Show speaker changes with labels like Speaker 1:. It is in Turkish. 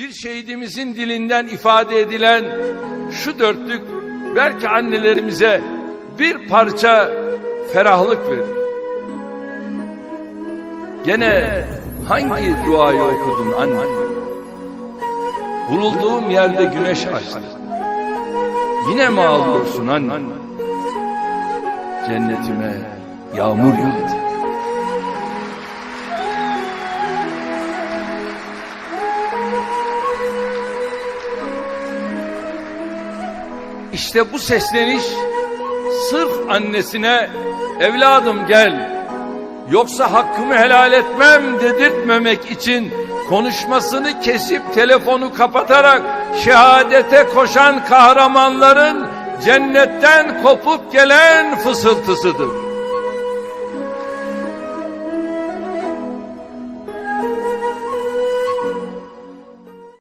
Speaker 1: Bir şehidimizin dilinden ifade edilen şu dörtlük belki annelerimize bir parça ferahlık verir. Gene hangi duayı okudun anne? Vurulduğum yerde güneş açtı. Yine mi ağlıyorsun anne? Cennetime yağmur yağdı. İşte bu sesleniş sırf annesine evladım gel yoksa hakkımı helal etmem dedirtmemek için konuşmasını kesip telefonu kapatarak şehadete koşan kahramanların cennetten kopup gelen fısıltısıdır.